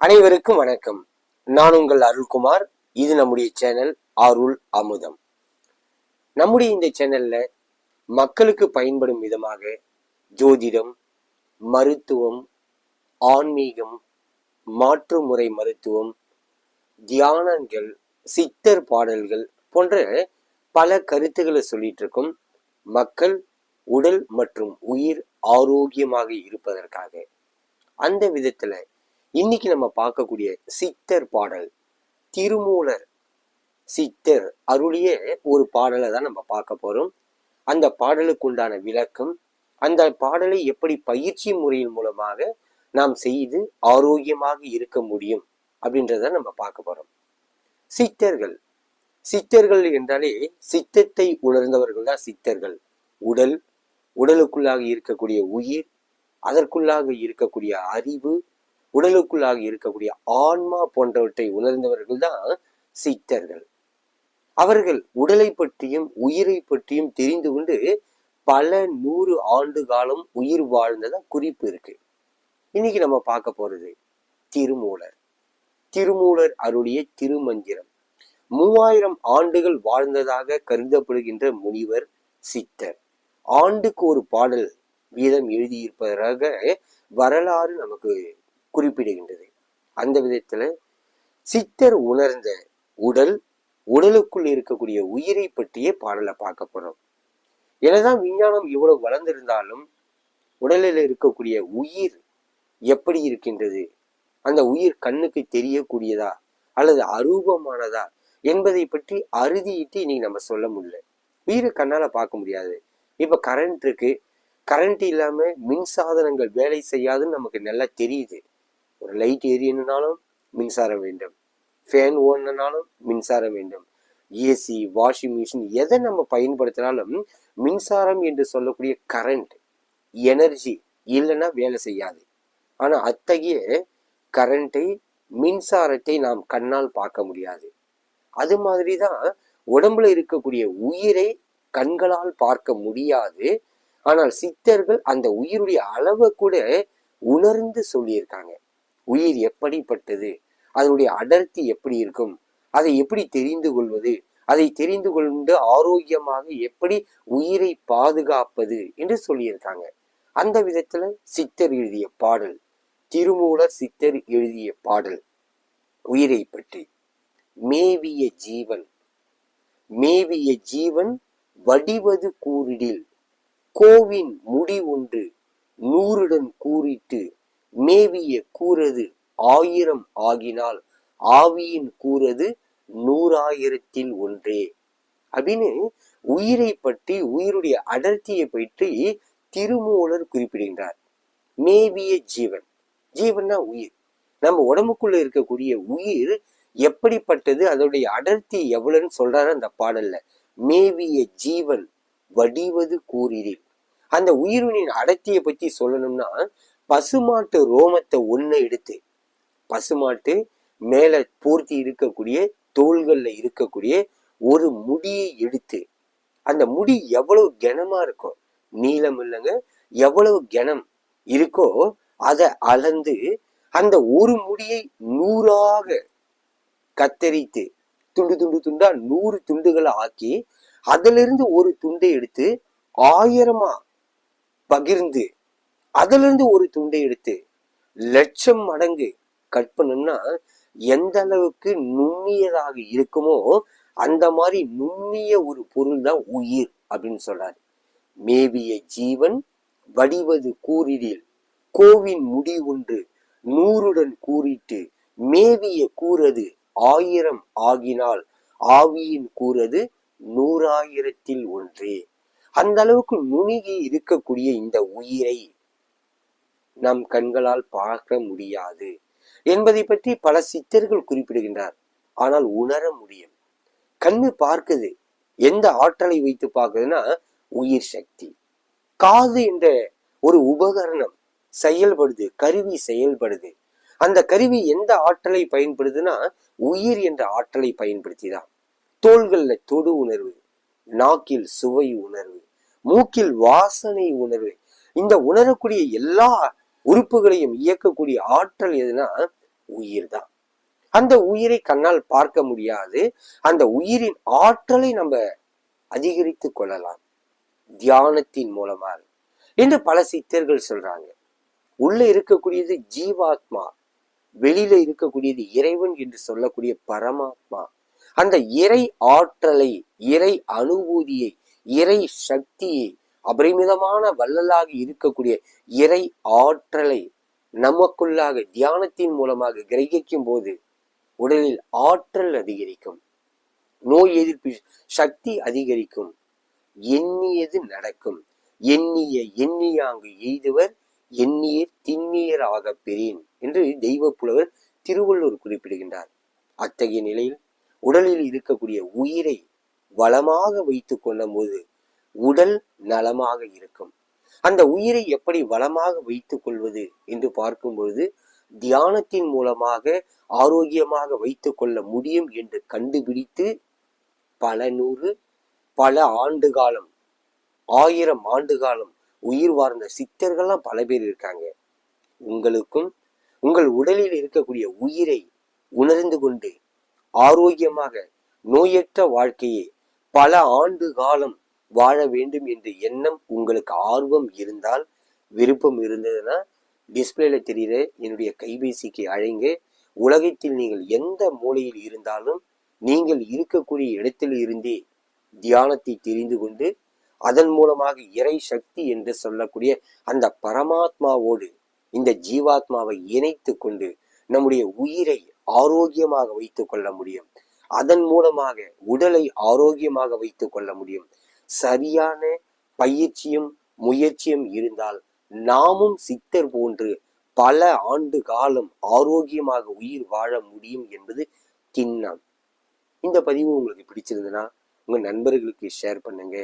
அனைவருக்கும் வணக்கம். நான் உங்கள் அருள்குமார். இது நம்முடைய சேனல் அருள் அமுதம். நம்முடைய இந்த சேனல்ல மக்களுக்கு பயன்படும் விதமாக ஜோதிடம் மருத்துவம் ஆன்மீகம் மாற்றுமுறை மருத்துவம் தியானங்கள் சித்தர் பாடல்கள் போன்ற பல கருத்துக்களை சொல்லிட்டு இருக்கும் மக்கள் உடல் மற்றும் உயிர் ஆரோக்கியமாக இருப்பதற்காக. அந்த விதத்துல இன்னைக்கு நம்ம பார்க்கக்கூடிய சித்தர் பாடல் திருமூலர் சித்தர் அருளிய ஒரு பாடலை தான் நம்ம பார்க்க போறோம். அந்த பாடலுக்கு உண்டான விளக்கம் அந்த பாடலை எப்படி பயிற்சி முறையின் மூலமாக நாம் செய்து ஆரோக்கியமாக இருக்க முடியும் அப்படின்றத நம்ம பார்க்க போறோம். சித்தர்கள் சித்தர்கள் என்றாலே சித்தத்தை உணர்ந்தவர்கள் தான் சித்தர்கள். உடல் உடலுக்குள்ளாக இருக்கக்கூடிய உயிர் அதற்குள்ளாக இருக்கக்கூடிய அறிவு உடலுக்குள்ளாக இருக்கக்கூடிய ஆன்மா போன்றவற்றை உணர்ந்தவர்கள் தான் சித்தர்கள். அவர்கள் உடலை பற்றியும் உயிரை பற்றியும் தெரிந்து கொண்டு பல நூறு ஆண்டு காலம் உயிர் வாழ்ந்ததா குறிப்பு இருக்கு. இன்னைக்கு நம்ம பார்க்க போறது திருமூலர். திருமூலர் அருளிய திருமந்திரம். மூவாயிரம் ஆண்டுகள் வாழ்ந்ததாக கருதப்படுகின்ற முனிவர் சித்தர். ஆண்டுக்கு ஒரு பாடல் வீதம் எழுதியிருப்பதாக வரலாறு நமக்கு குறிப்பிடுகின்றது. அந்த விதத்தில் சித்தர் உணர்ந்த உடல் உடலுக்குள் இருக்கக்கூடிய உயிரை பற்றியே பாடலை பார்க்க போறோம். என்னதான் விஞ்ஞானம் இவ்வளவு வளர்ந்திருந்தாலும் உடலில் இருக்கக்கூடிய உயிர் எப்படி இருக்கின்றது? அந்த உயிர் கண்ணுக்கு தெரியக்கூடியதா அல்லது அரூபமானதா என்பதை பற்றி அறுதியிட்டு இன்னைக்கு நம்ம சொல்ல முடியல. உயிரை கண்ணால் பார்க்க முடியாது. இப்போ கரண்ட் இருக்கு. கரண்ட் இல்லாமல் மின் சாதனங்கள் வேலை செய்யாதுன்னு நமக்கு நல்லா தெரியுது. ஒரு லைட் எரியணுனாலும் மின்சாரம் வேண்டும். ஃபேன் ஓடணுனாலும் மின்சாரம் வேண்டும். ஏசி வாஷிங் மிஷின் எதை நம்ம பயன்படுத்தினாலும் மின்சாரம் என்று சொல்லக்கூடிய கரண்ட் எனர்ஜி இல்லைன்னா வேலை செய்யாது. ஆனால் அத்தகைய கரண்ட்டை மின்சாரத்தை நாம் கண்ணால் பார்க்க முடியாது. அது மாதிரி தான் உடம்புல இருக்கக்கூடிய உயிரை கண்களால் பார்க்க முடியாது. ஆனால் சித்தர்கள் அந்த உயிருடைய அளவை கூட உணர்ந்து சொல்லியிருக்காங்க. உயிர் எப்படிப்பட்டது? அதனுடைய அடர்த்தி எப்படி இருக்கும்? அதை எப்படி தெரிந்து கொள்வது? அதை தெரிந்து கொண்டு ஆரோக்கியமாக எப்படி உயிரை பாதுகாப்பது என்று சொல்லியிருக்காங்க. அந்த விதத்துல சித்தர் எழுதிய பாடல் திருமூலர் சித்தர் எழுதிய பாடல் உயிரை பற்றி. மேவிய ஜீவன். மேவிய ஜீவன் வடிவது கூறிடில். கோவின் முடி ஒன்று நூறுடன் கூறிட்டு மேவிய கூறது ஆயிரம் ஆகினால் ஆவியின் கூறது நூறாயிரத்தில் ஒன்றே. அப்படின்னு உயிரை பற்றி உயிருடைய அடர்த்தியை பற்றி திருமூலர் குறிப்பிடுகின்றார். மேவிய ஜீவன். ஜீவன்னா உயிர். நம்ம உடம்புக்குள்ள இருக்கக்கூடிய உயிர் எப்படிப்பட்டது அதனுடைய அடர்த்தி எவ்வளவுன்னு சொல்றாரு அந்த பாடல்ல. மேவிய ஜீவன் வடிவது கூறிரில் அந்த உயிரினின் அடர்த்தியை பத்தி சொல்லணும்னா பசுமாட்டு ரோமத்தை ஒன்று எடுத்து பசுமாட்டு மேலே பூர்த்தி இருக்கக்கூடிய தோள்களில் இருக்கக்கூடிய ஒரு முடியை எடுத்து அந்த முடி எவ்வளவு கனமா இருக்கும் நீளம் இல்லைங்க எவ்வளவு கனம் இருக்கோ அதை அளந்து அந்த ஒரு முடியை நூறாக கத்தரித்து துண்டு துண்டு துண்டா நூறு துண்டுகளை ஆக்கி அதிலிருந்து ஒரு துண்டை எடுத்து ஆயிரமா பகிர்ந்து அதுல இருந்து ஒரு துண்டை எடுத்து லட்சம் மடங்கு கட் பண்ணோம்னா எந்த அளவுக்கு நுண்ணியதாக இருக்குமோ அந்த மாதிரி நுண்ணிய ஒரு பொருள் தான் உயிர் அப்படின்னு சொல்றாரு. மேவிய ஜீவன் வடிவது கூறிடில். கோவின் முடி ஒன்று நூறுடன் கூறிட்டு மேவிய கூறது ஆயிரம் ஆகினால் ஆவியின் கூறது நூறாயிரத்தில் ஒன்றே. அந்த அளவுக்கு நுணுகி இருக்கக்கூடிய இந்த உயிரை நம் கண்களால் பார்க்க முடியாது என்பதை பற்றி பல சித்தர்கள் குறிப்பிடுகின்றார். ஆனால் உணர முடியும். கண்ணு பார்க்குது. எந்த ஆற்றலை வைத்து பார்க்குதுன்னா உயிர் சக்தி. காது என்ற ஒரு உபகரணம் செயல்படுது கருவி செயல்படுது. அந்த கருவி எந்த ஆற்றலை பயன்படுதுன்னா உயிர் என்ற ஆற்றலை பயன்படுத்தி தான் தோள்கள்ல தொடு உணர்வு நாக்கில் சுவை உணர்வு மூக்கில் வாசனை உணர்வு. இந்த உணரக்கூடிய எல்லா உறுப்புகளையும் இயக்கக்கூடிய ஆற்றல் எதுனா உயிர் தான் அந்த உயிரை கண்ணால் பார்க்க முடியாது. அந்த உயிரின் ஆற்றலை நம்ம அதிகரித்து கொள்ளலாம். தியானத்தின் மூலமாக. என்று பல சித்தர்கள் சொல்றாங்க. உள்ள இருக்கக்கூடியது ஜீவாத்மா. வெளியில இருக்கக்கூடியது இறைவன் என்று சொல்லக்கூடிய பரமாத்மா. அந்த இறை ஆற்றலை இறை அனுபூதியை இறை சக்தியை அபரிமிதமான வள்ளலாக இருக்கக்கூடிய இறை ஆற்றலை நமக்குள்ளாக தியானத்தின் மூலமாக கிரகிக்கும் போது உடலில் ஆற்றல் அதிகரிக்கும். நோய் எதிர்ப்பு சக்தி அதிகரிக்கும். எண்ணியது நடக்கும். எண்ணிய எண்ணியாங்கு எய்துவர் எண்ணியர் திண்ணியர் ஆக பெறேன் என்று தெய்வ புலவர் திருவள்ளுவர் குறிப்பிடுகின்றார். அத்தகைய நிலையில் உடலில் இருக்கக்கூடிய உயிரை வளமாக வைத்து கொள்ளும் போது உடல் நலமாக இருக்கும். அந்த உயிரை எப்படி வளமாக வைத்துக் கொள்வது என்று பார்க்கும்பொழுது தியானத்தின் மூலமாக ஆரோக்கியமாக வைத்துக் கொள்ள முடியும் என்று கண்டுபிடித்து பல நூறு பல ஆண்டு காலம் ஆயிரம் ஆண்டு காலம் உயிர் வாழ்ந்த சித்தர்கள்லாம் பல பேர் இருக்காங்க. உங்களுக்கும் உங்கள் உடலில் இருக்கக்கூடிய உயிரை உணர்ந்து கொண்டு ஆரோக்கியமாக நோயற்ற வாழ்க்கையை பல ஆண்டு காலம் வாழ வேண்டும் என்ற எண்ணம் உங்களுக்கு ஆர்வம் இருந்தால் விருப்பம் இருந்ததுன்னா டிஸ்பிளேல தெரிகிற என்னுடைய கைபேசிக்கு அழைங்க. உலகத்தில் நீங்கள் எந்த மூலையில் இருந்தாலும் நீங்கள் இருக்கக்கூடிய இடத்தில் இருந்தே தியானத்தை தெரிந்து கொண்டு அதன் மூலமாக இறை சக்தி என்று சொல்லக்கூடிய அந்த பரமாத்மாவோடு இந்த ஜீவாத்மாவை இணைத்து கொண்டு நம்முடைய உயிரை ஆரோக்கியமாக வைத்துக் கொள்ள முடியும். அதன் மூலமாக உடலை ஆரோக்கியமாக வைத்துக் கொள்ள முடியும். சரியான பயிற்சியும் முயற்சியும் இருந்தால் நாமும் சித்தர் போன்று பல ஆண்டு காலம் ஆரோக்கியமாக உயிர் வாழ முடியும் என்பது திண்ணம். இந்த பதிவு உங்களுக்கு பிடிச்சிருந்ததுன்னா உங்க நண்பர்களுக்கு ஷேர் பண்ணுங்க.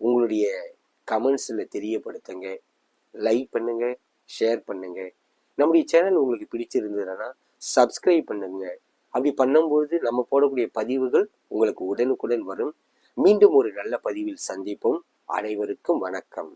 உங்களுடைய கமெண்ட்ஸில் தெரியப்படுத்துங்க. லைக் பண்ணுங்க ஷேர் பண்ணுங்க. நம்முடைய சேனல் உங்களுக்கு பிடிச்சிருந்ததுன்னா சப்ஸ்கிரைப் பண்ணுங்க. அப்படி பண்ணும்போது நம்ம போடக்கூடிய பதிவுகள் உங்களுக்கு உடனுக்குடன் வரும். மீண்டும் ஒரு நல்ல பதிவில் சந்திப்போம். அனைவருக்கும் வணக்கம்.